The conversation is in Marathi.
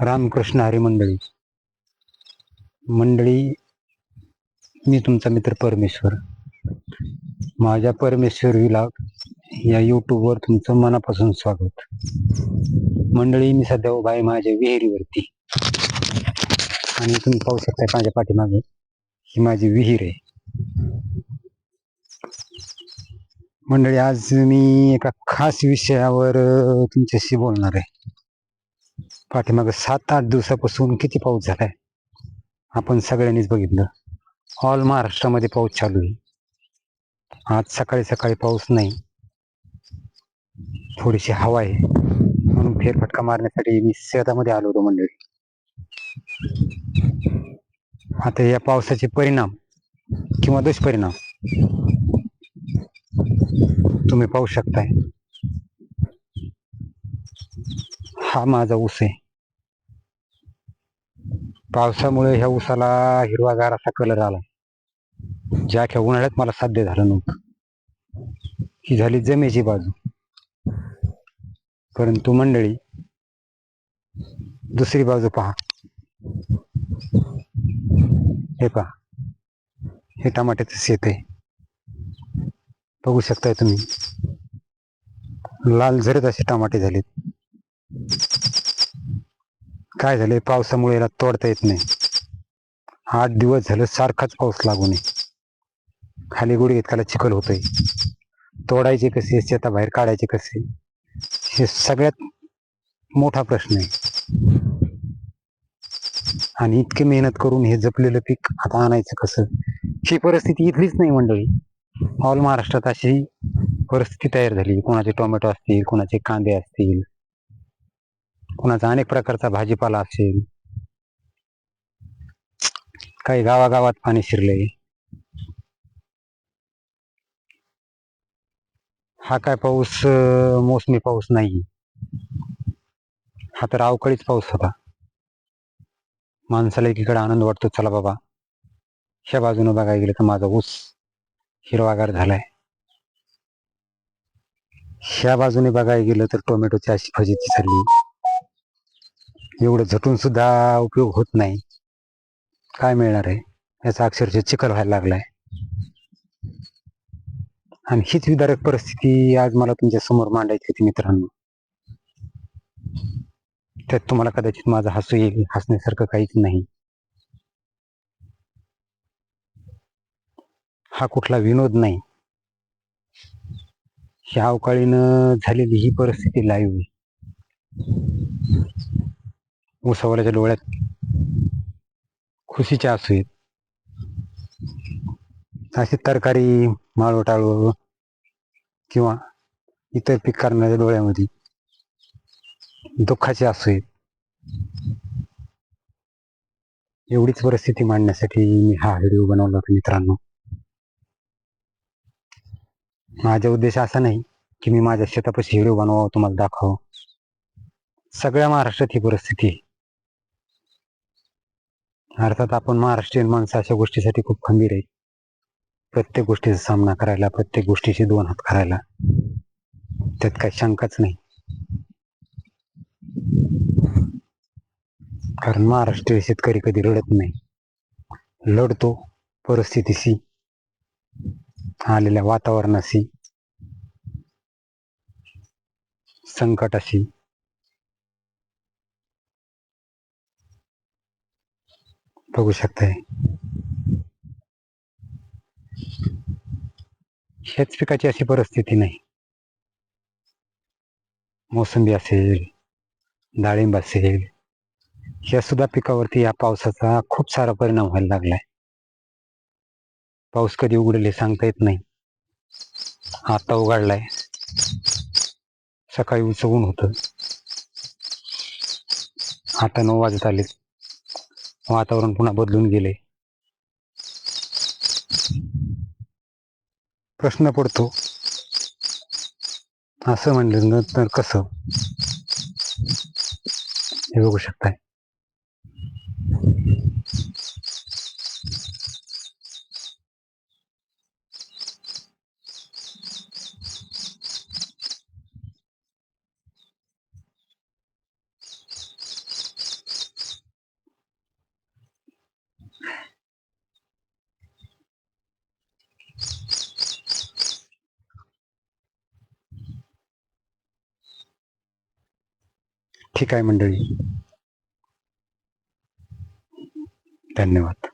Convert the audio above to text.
रामकृष्ण हरी मंडळी. मंडळी मी तुमचा मित्र परमेश्वर. माझ्या परमेश्वर विलाग या यूट्यूबवर तुमचं मनापासून स्वागत. मंडळी मी सध्या उभा आहे माझ्या विहिरीवरती. आणि तुम्ही पाहू शकता माझ्या पाठीमागे ही माझी विहीर आहे. मंडळी आज मी एका खास विषयावर तुमच्याशी बोलणार आहे. पाठीमाग सात आठ दिवसापासून किती पाऊस झालाय? आपण सगळ्यांनीच बघितलं. ऑल महाराष्ट्रामध्ये पाऊस चालू आहे. आज सकाळी सकाळी पाऊस नाही. थोडीशी हवा आहे. म्हणून फेरफटका मारण्यासाठी मी शेतामध्ये आलो होतो मंडळी. आता या पावसाचे परिणाम किंवा दुष्परिणाम तुम्ही पाहू शकताय. हा माझा ऊस आहे. पावसामुळे ह्या ऊसाला हिरवागार असा कलर आला. ज्या अख्या उन्हाळ्यात मला साध्य झालं नव्हतं. ही झाली जमेची बाजू. परंतु मंडळी दुसरी बाजू पहा. हे पहा. हे टमाट्याचं शेत आहे. बघू शकताय तुम्ही. लाल झरत असे टमाटे झालेत. काय झालंय? पावसामुळे याला तोडता येत नाही. आठ दिवस झालं सारखाच पाऊस लागू नये. खाली गुडी घेतकाला चिखल होतोय. तोडायचे कसे? शेताबाहेर काढायचे कसे? हे सगळ्यात मोठा प्रश्न आहे. आणि इतकी मेहनत करून हे जपलेलं पीक आता आणायचं कसं? ही परिस्थिती इथलीच नाही मंडळी. ऑल महाराष्ट्रात अशी परिस्थिती तयार झाली. कोणाचे टोमॅटो असतील कोणाचे कांदे असतील कुणाचा अनेक प्रकारचा भाजीपाला असेल. काही गावागावात पाणी शिरले. हा काय पाऊस मोसमी पाऊस नाही. हा तर अवकाळीच पाऊस होता. माणसाला एकीकडे आनंद वाटतो चला बाबा. ह्या बाजूने बघायला गेलं तर माझा ऊस हिरवागार झालाय. ह्या बाजूने बघायला गेलं तर टोमॅटोची अशी फजिती चालली. एवढं झटून सुद्धा उपयोग होत नाही. काय मिळणार आहे? याचा अक्षरशः चिखल व्हायला लागलाय. आणि हीच विदारक परिस्थिती आज मला तुमच्यासमोर मांडायची होती मित्रांनो. त्यात तुम्हाला कदाचित माझं हसू येईल हसण्यासारखं काहीच नाही. हा कुठला विनोद नाही. ह्या अवकाळीनं झालेली ही परिस्थिती लाईव्ह आहे डोळ्यात खुशीचे आसू आहेत अशी तरकारी माळव टाळव किंवा इतर पीक करणाऱ्या डोळ्यामध्ये दुःखाचे आसू आहेत एवढीच परिस्थिती मांडण्यासाठी मी हा व्हिडिओ बनवला होता मित्रांनो. माझा उद्देश असा नाही की मी माझ्या शेतापाशी व्हिडिओ बनवावं तुम्हाला दाखवावं. सगळ्या महाराष्ट्रात ही परिस्थिती आहे. अर्थात आपण महाराष्ट्रीयन माणसं अशा गोष्टीसाठी खूप खंबीर आहे प्रत्येक गोष्टीचा सामना करायला प्रत्येक गोष्टीचे दोन हात करायला त्यात काही शंकाच नाही. कारण महाराष्ट्रीय शेतकरी कधी रडत नाही. लढतो परिस्थितीशी आलेल्या वातावरणाशी संकटाशी बघू शकताय. शेत पिकाची अशी परिस्थिती नाही. मोसंबी असेल डाळिंब असेल या सुद्धा पिकावरती या पावसाचा खूप सारा परिणाम व्हायला लागलाय. पाऊस कधी उघडेल हे सांगता येत नाही. आता उघडलाय. सकाळी उचवून ऊन आता नऊ वाजत आले वातावरण पुन्हा बदलून गेले. प्रश्न पडतो असं म्हणलं तर कसं? हे बघू शकताय. ठीक आहे मंडळी? धन्यवाद.